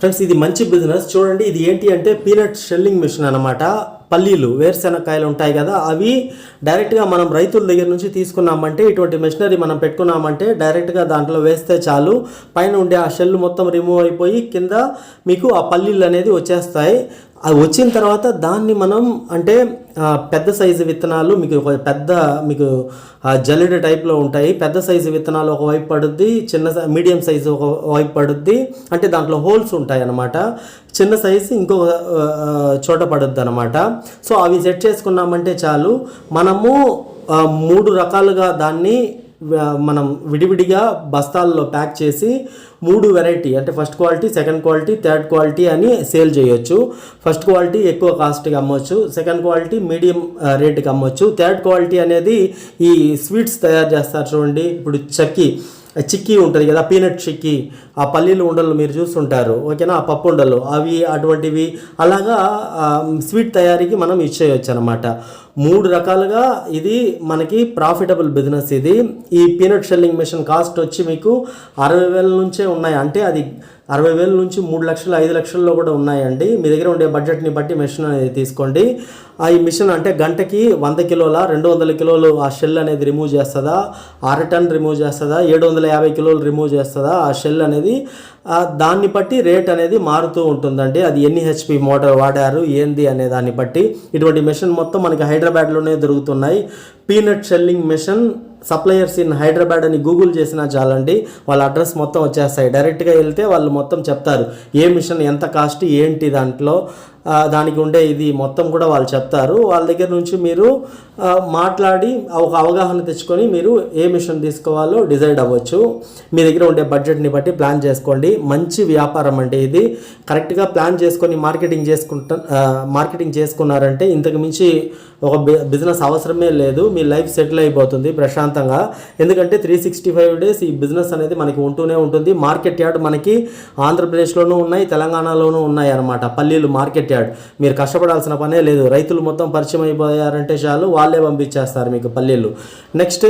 Friends ఇది మంచి business చూడండి ఇది ఏంటి అంటే పీనట్ షెల్లింగ్ మిషన్ అనమాట పల్లీలు వేరుశెనక్కాయలు ఉంటాయి కదా అవి డైరెక్ట్గా మనం రైతుల దగ్గర నుంచి తీసుకున్నామంటే ఇటువంటి మెషినరీ మనం పెట్టుకున్నామంటే డైరెక్ట్గా దాంట్లో వేస్తే చాలు. పైన ఉండే ఆ షెల్ మొత్తం రిమూవ్ అయిపోయి కింద మీకు ఆ పల్లీలు అనేది వచ్చేస్తాయి. అది వచ్చిన తర్వాత దాన్ని మనం అంటే పెద్ద సైజు విత్తనాలు మీకు ఒక పెద్ద మీకు జల్లెడ టైప్లో ఉంటాయి. పెద్ద సైజు విత్తనాలు ఒక వైపు పడుద్ది చిన్న మీడియం సైజు ఒక వైపు పడుద్ది. అంటే దాంట్లో హోల్స్ ఉంటాయి అన్నమాట చిన్న సైజు ఇంకో చోట పడుద్ది అనమాట సో అవి సెట్ చేసుకున్నామంటే చాలు. మనము మూడు రకాలుగా దాన్ని మనం విడివిడిగా బస్తాల్లో ప్యాక్ చేసి మూడు వెరైటీ అంటే first quality second quality third quality అని సేల్ చేయొచ్చు. ఫస్ట్ క్వాలిటీ ఎక్కువ కాస్ట్కి అమ్మొచ్చు. సెకండ్ క్వాలిటీ మీడియం రేటుకి అమ్మొచ్చు. థర్డ్ క్వాలిటీ అనేది ఈ స్వీట్స్ తయారు చేస్తారు చూడండి. ఇప్పుడు చక్కి. చిక్కీ ఉంటుంది కదా పీనట్ చిక్కీ ఆ పల్లీలు ఉండలు మీరు చూస్తుంటారు ఓకేనా? ఆ పప్పు ఉండలు అవి అటువంటివి. అలాగా స్వీట్ తయారీకి మనం ఇచ్చేయచ్చు అనమాట మూడు రకాలుగా ఇది మనకి ప్రాఫిటబుల్ బిజినెస్ ఇది. ఈ పీనట్ షెల్లింగ్ మిషన్ కాస్ట్ వచ్చి మీకు అరవై వేల నుంచే ఉన్నాయి. అంటే అది అరవై వేల నుంచి మూడు లక్షలు ఐదు లక్షల్లో కూడా ఉన్నాయండి. మీ దగ్గర ఉండే బడ్జెట్ని బట్టి మిషన్ అనేది తీసుకోండి. ఆ ఈ మిషన్ అంటే గంటకి వంద కిలోల రెండు వందల కిలోలు ఆ షెల్ అనేది రిమూవ్ చేస్తుందా? అర టన్ రిమూవ్ చేస్తుందా? ఏడు వందల యాభై కిలోలు రిమూవ్ చేస్తుందా? ఆ షెల్ అనేది దాన్ని బట్టి రేట్ అనేది మారుతూ ఉంటుందండి. అది ఎన్ని హెచ్పి మోటార్ వాడారు ఏంది అనే దాన్ని బట్టి. ఇటువంటి మిషన్ మొత్తం మనకి హైదరాబాద్లోనే దొరుకుతున్నాయి. Peanut shelling machine suppliers in Hyderabad అని గూగుల్ చేసినా చాలండి వాళ్ళ అడ్రస్ మొత్తం వచ్చేస్తాయి. డైరెక్ట్గా వెళ్తే వాళ్ళు మొత్తం చెప్తారు ఏ మిషన్ ఎంత కాస్ట్ ఏంటి దాంట్లో? దానికి ఉండే ఇది మొత్తం కూడా వాళ్ళు చెప్తారు. వాళ్ళ దగ్గర నుంచి మీరు మాట్లాడి ఒక అవగాహన తెచ్చుకొని మీరు ఏ మిషన్ తీసుకోవాలో డిసైడ్ అవ్వచ్చు. మీ దగ్గర ఉండే బడ్జెట్ని బట్టి ప్లాన్ చేసుకోండి. మంచి వ్యాపారం అంటే ఇది. కరెక్ట్గా ప్లాన్ చేసుకొని మార్కెటింగ్ చేసుకుంటా మార్కెటింగ్ చేసుకున్నారంటే ఇంతకు మించి ఒక బిజినెస్ అవసరమే లేదు. మీ లైఫ్ సెటిల్ అయిపోతుంది ప్రశాంతంగా. ఎందుకంటే త్రీ సిక్స్టీ ఫైవ్ డేస్ ఈ బిజినెస్ అనేది మనకి ఉంటూనే ఉంటుంది. మార్కెట్ యార్డ్ మనకి ఆంధ్రప్రదేశ్లోనూ ఉన్నాయి తెలంగాణలోనూ ఉన్నాయి అన్నమాట. పల్లీలు మార్కెట్ యార్డ్ మీరు కష్టపడాల్సిన పనే లేదు. రైతులు మొత్తం పరిచయం అయిపోయారంటే చాలు వాళ్ళే పంపించేస్తారు మీకు పల్లెలు. నెక్స్ట్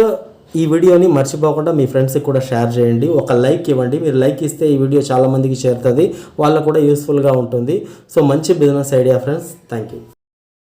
ఈ వీడియోని మర్చిపోకుండా మీ ఫ్రెండ్స్కి కూడా షేర్ చేయండి. ఒక లైక్ ఇవ్వండి. మీరు లైక్ ఇస్తే ఈ వీడియో చాలా మందికి చేరుతుంది. వాళ్ళకు కూడా యూస్ఫుల్గా ఉంటుంది. సో మంచి business idea friends. Thank you